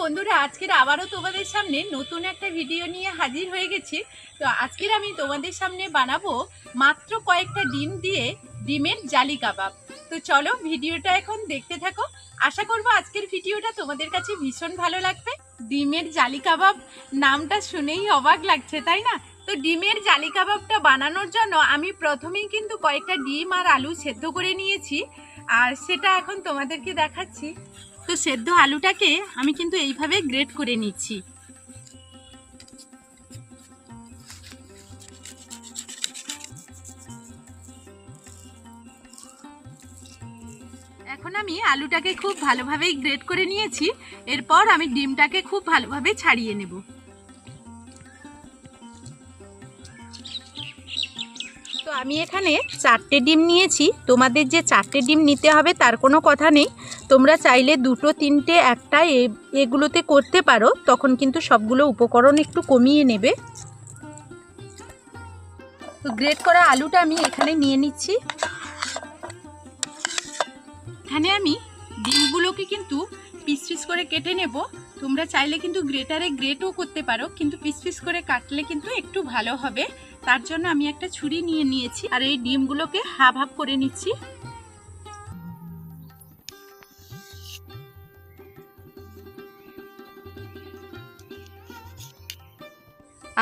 বন্ধুরা, আজকের আবারও তোমাদের সামনে নতুন একটা ভিডিও নিয়ে হাজির হয়ে গেছি। তো আজকের আমি তোমাদের সামনে বানাবো মাত্র কয়েকটা ডিম দিয়ে ডিমের জালি কাবাব। তো চলো ভিডিওটা এখন দেখতে থাকো। আশা করব আজকের ভিডিওটা তোমাদের কাছে ভীষণ ভালো লাগবে। ডিমের জালি কাবাব নামটা শুনেই অবাক লাগছে, তাই না? তো ডিমের জালি কাবাবটা বানানোর জন্য আমি প্রথমেই কিন্তু কয়েকটা ডিম আর আলু সেদ্ধ করে নিয়েছি। আর সেটা এখন তোমাদেরকে দেখাচ্ছি। তো সেদ্ধ আলুটাকে আমি কিন্তু এইভাবে গ্রেট করে নিচ্ছি। এখন আমি আলুটাকে খুব ভালোভাবেই গ্রেট করে নিয়েছি। এরপর আমি ডিমটাকে খুব ভালোভাবে ছাড়িয়ে নেব। আমি এখানে চারটে ডিম নিয়েছি। তোমাদের যে চারটে ডিম নিতে হবে তার কোনো কথা নেই। তোমরা চাইলে দুটো, তিনটে, একটা এগুলোতে করতে পারো। তখন কিন্তু সবগুলো উপকরণ একটু কমিয়ে নেবে। তো গ্রেট করা আলুটা আমি এখানে নিয়ে নিচ্ছি। এখানে আমি ডিমগুলোকে কিন্তু পিস পিস করে কেটে নেব। তোমরা চাইলে কিন্তু গ্রেটারে গ্রেটও করতে পারো, কিন্তু পিস পিস করে কাটলে কিন্তু একটু ভালো হবে। তার জন্য আমি একটা ছুরি নিয়ে নিয়েছি আর এই ডিমগুলোকে হাফ হাফ করে নিচ্ছি।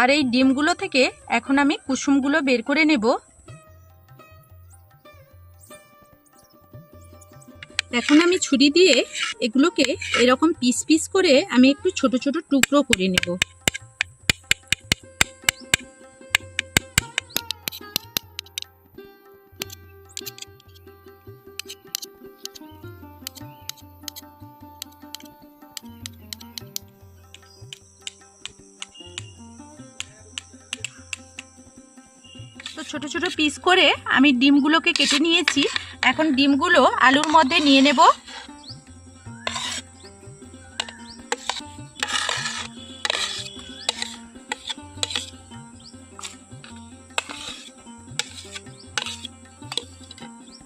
আর এই ডিমগুলো থেকে এখন আমি কুসুমগুলো বের করে নেব। এখন আমি ছুরি দিয়ে এগুলোকে এরকম পিস পিস করে আমি একটু ছোট ছোট টুকরো করে নেব। তো ছোট ছোট পিস করে আমি ডিমগুলোকে কেটে নিয়েছি। এখন ডিমগুলো আলুর মধ্যে নিয়ে নেব।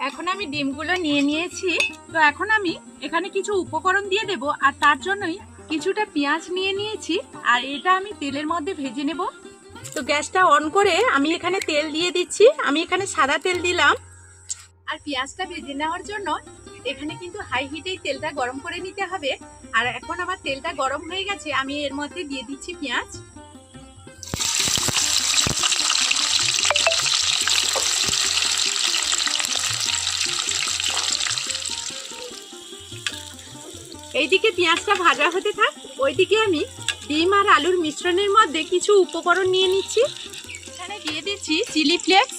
এখন আমি ডিমগুলো নিয়ে নিয়েছি। তো এখন আমি এখানে কিছু উপকরণ দিয়ে দেব, আর তার জন্যই কিছুটা পেঁয়াজ নিয়ে নিয়েছি, আর এটা আমি তেলের মধ্যে ভেজে নেব। তো গ্যাসটা অন করে আমি এখানে তেল দিয়ে দিচ্ছি। আমি এখানে সাদা তেল দিলাম। আর পেঁয়াজটা ভেজে নেওয়ার জন্য এখানে কিন্তু হাই হিটেই তেলটা গরম করে নিতে হবে। আর এখন আমার তেলটা গরম হয়ে গেছে, আমি এর মধ্যে দিয়ে দিচ্ছি পেঁয়াজ। এইদিকে পেঁয়াজটা ভাজা হতে থাক, ওইদিকে আমি ডিম আর আলুর মিশ্রণের মধ্যে কিছু উপকরণ নিয়ে নিচ্ছি। এখানে দিয়ে দিচ্ছি চিলি ফ্লেক্স,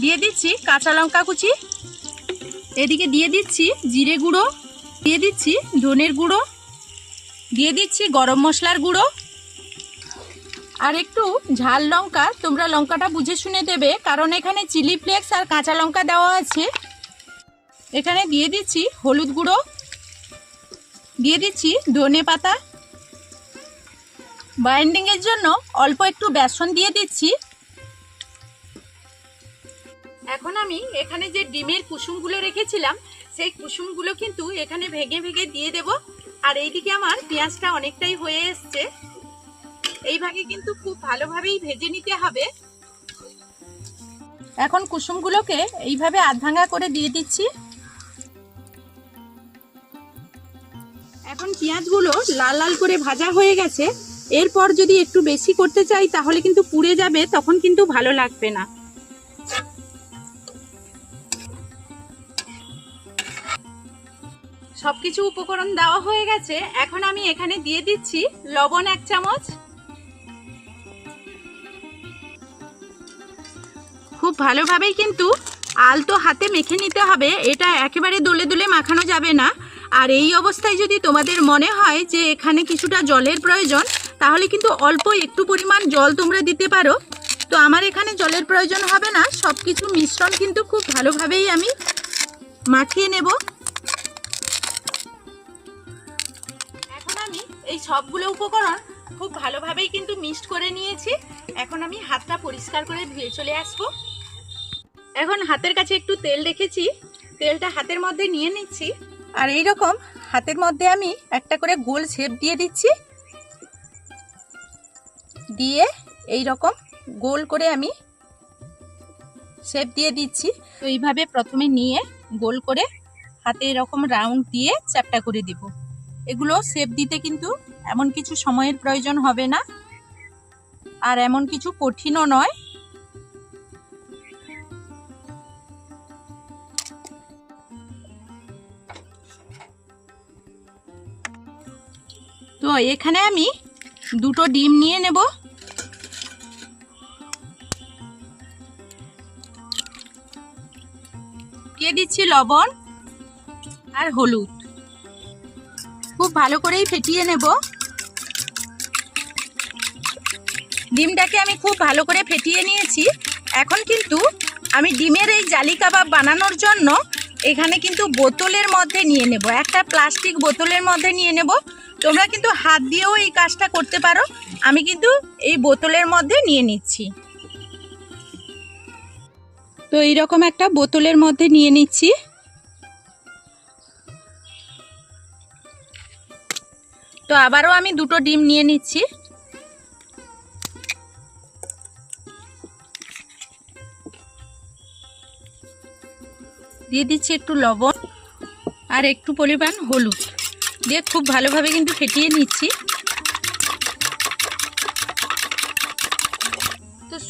দিয়ে দিচ্ছি কাঁচা লঙ্কা কুচি, এদিকে দিয়ে দিচ্ছি জিরে গুঁড়ো, দিয়ে দিচ্ছি ধনের গুঁড়ো, দিয়ে দিচ্ছি গরম মশলার গুঁড়ো। আর একটু ঝাল লঙ্কা, তোমরা লঙ্কাটা বুঝে শুনে দেবে, কারণ এখানে চিলি ফ্লেক্স আর কাঁচা লঙ্কা দেওয়া আছে। এখানে দিয়ে দিচ্ছি হলুদ গুঁড়ো, দিয়ে দিচ্ছি ধনে পাতা বাইন্ডিং এর জন্য অল্প একটু বেসন দিয়ে দিচ্ছি। এখন আমি এখানে যে ডিমের কুসুমগুলো রেখেছিলাম, সেই কুসুমগুলো কিন্তু এখানে ভেঙে ভেঙে দিয়ে দেব। আর এইদিকে আমার পেঁয়াজটা অনেকটাই হয়ে এসছে। এই ভাগে কিন্তু খুব ভালোভাবেই ভেজে নিতে হবে। এখন কুসুমগুলোকে এইভাবে আধ ভাঙা করে দিয়ে দিচ্ছি। এখন পেঁয়াজগুলো লাল লাল করে ভাজা হয়ে গেছে। এরপর যদি একটু বেশি করতে চাই, তাহলে কিন্তু পুড়ে যাবে, তখন কিন্তু ভালো লাগবে না। সবকিছু উপকরণ দেওয়া হয়ে গেছে। এখন আমি এখানে দিয়ে দিচ্ছি লবণ এক চামচ। খুব ভালোভাবেই কিন্তু আলতো হাতে মেখে নিতে হবে। এটা একেবারে দোলে দোলে মাখানো যাবে না। আর এই অবস্থায় যদি তোমাদের মনে হয় যে এখানে কিছুটা জলের প্রয়োজন তাহলে কিন্তু অল্প একটু পরিমাণ জল তোমরা দিতে পারো। তো আমার এখানে জলের প্রয়োজন হবে না সব কিছু মিশ্রণ কিন্তু খুব ভালোভাবেই আমি মাখিয়ে নেব। এখন আমি এই সবগুলো উপকরণ খুব ভালোভাবেই কিন্তু মিক্সড করে নিয়েছি। এখন আমি হাতটা পরিষ্কার করে ধুয়ে চলে আসব। এখন হাতের কাছে একটু তেল রেখেছি। তেলটা হাতের মধ্যে নিয়ে নিচ্ছি। আর এই রকম হাতের মধ্যে আমি একটা করে গোল শেপ দিয়ে দিচ্ছি। দিয়ে এই রকম গোল করে আমি শেপ দিয়ে দিচ্ছি। তো এইভাবে প্রথমে নিয়ে গোল করে হাতে এরকম রাউন্ড দিয়ে চ্যাপটা করে দিব। এগুলো শেপ দিতে কিন্তু এমন কিছু সময়ের প্রয়োজন হবে না। আর এমন কিছু কঠিনও নয়। তো এখানে আমি দুটো ডিম নিয়ে নেব। দিচ্ছি লবণ আর হলুদ। খুব ভালো করেই ফেটিয়ে নেব। ডিমটাকে আমি খুব ভালো করে ফেটিয়ে নিয়েছি। এখন কিন্তু আমি ডিমের এই জালি কাবাব বানানোর জন্য এখানে কিন্তু বোতলের মধ্যে নিয়ে নেব। একটা প্লাস্টিক বোতলের মধ্যে নিয়ে নেব। তোমরা কিন্তু হাত দিয়েও এই কাজটা করতে পারো। আমি কিন্তু এই বোতলের মধ্যে নিয়ে নিচ্ছি। তো এইরকম একটা বোতলের মধ্যে নিয়ে নিচ্ছি। তো আবারও আমি দুটো ডিম নিয়ে নিচ্ছি। দিয়ে দিচ্ছি একটু লবণ আর একটু পরিমাণ হলুদ। দিয়ে খুব ভালোভাবে কিন্তু ফেটিয়ে নিচ্ছি।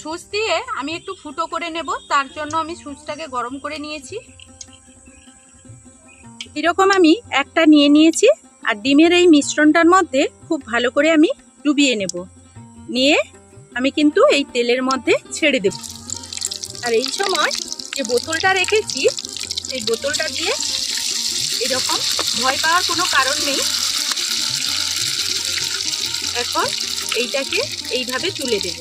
সুচ দিয়ে আমি একটু ফুটো করে নেব, তার জন্য আমি সুচটাকে গরম করে নিয়েছি। এরকম আমি একটা নিয়ে নিয়েছি, আর ডিমের এই মিশ্রণটার মধ্যে খুব ভালো করে আমি ডুবিয়ে নেব। নিয়ে আমি কিন্তু এই তেলের মধ্যে ছেড়ে দেব। আর এই সময় যে বোতলটা রেখেছি, সেই বোতলটা দিয়ে এরকম ভয় পাওয়ার কোনো কারণ নেই। এখন এইটাকে এইভাবে তুলে দেব।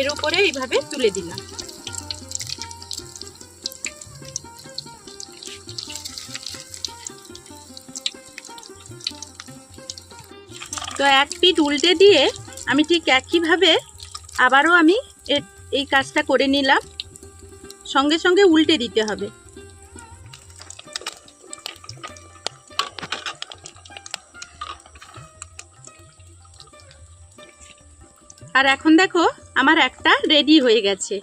এর উপরে এইভাবে তুলে দিলাম। তো এক পিঠ উল্টে দিয়ে আমি ঠিক একইভাবে আবারও আমি এই কাজটা করে নিলাম। সঙ্গে সঙ্গে উল্টে দিতে হবে। আর এখন দেখো আমার একটা রেডি হয়ে গেছে।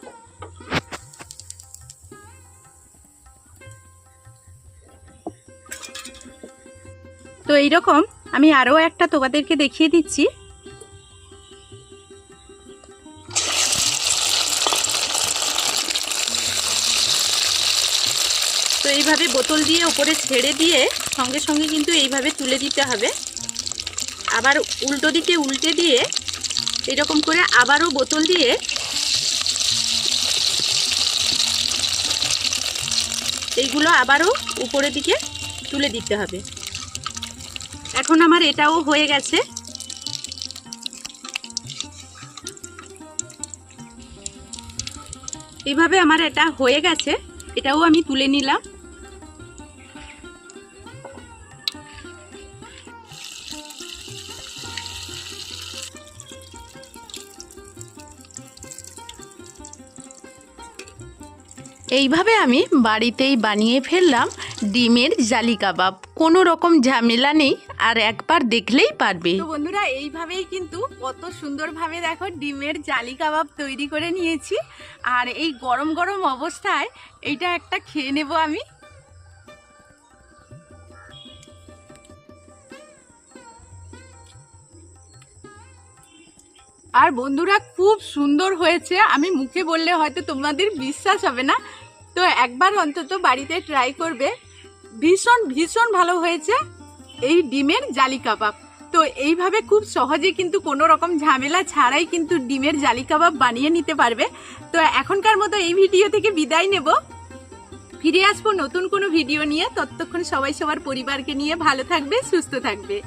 তো এইরকম আমি আরও একটা তোমাদেরকে দেখিয়ে দিচ্ছি। তো এইভাবে বোতল দিয়ে উপরে ছেড়ে দিয়ে সঙ্গে সঙ্গে কিন্তু এইভাবে তুলে দিতে হবে। আবার উল্টো দিকে উল্টে দিয়ে এরকম করে আবারও বোতল দিয়ে এইগুলো আবারও উপরের দিকে তুলে দিতে হবে। এখন আমার এটাও হয়ে গেছে। এইভাবে আমার এটা হয়ে গেছে। এটাও আমি তুলে নিলাম। এইভাবে আমি বাড়িতেই বানিয়ে ফেললাম ডিমের জালি কাবাব। কোনো রকম ঝামেলা নেই, আর একবার দেখলেই পারবে। বন্ধুরা, এইভাবেই কিন্তু কত সুন্দরভাবে দেখো ডিমের জালি কাবাব তৈরি করে নিয়েছি। আর এই গরম গরম অবস্থায় এইটা একটা খেয়ে নেব আমি। আর বন্ধুরা, খুব সুন্দর হয়েছে। আমি মুখে বললে হয়তো তোমাদের বিশ্বাস হবে না। তো একবার অন্তত বাড়িতে ট্রাই করবে। ভীষণ ভীষণ ভালো হয়েছে এই ডিমের জালি কাবাব। তো এইভাবে খুব সহজে কিন্তু কোনো রকম ঝামেলা ছাড়াই কিন্তু ডিমের জালি কাবাব বানিয়ে নিতে পারবে। তো এখনকার মতো এই ভিডিও থেকে বিদায় নেব। ফিরে আসব নতুন কোনো ভিডিও নিয়ে। ততক্ষণ সবাই সবার পরিবারকে নিয়ে ভালো থাকবে, সুস্থ থাকবে।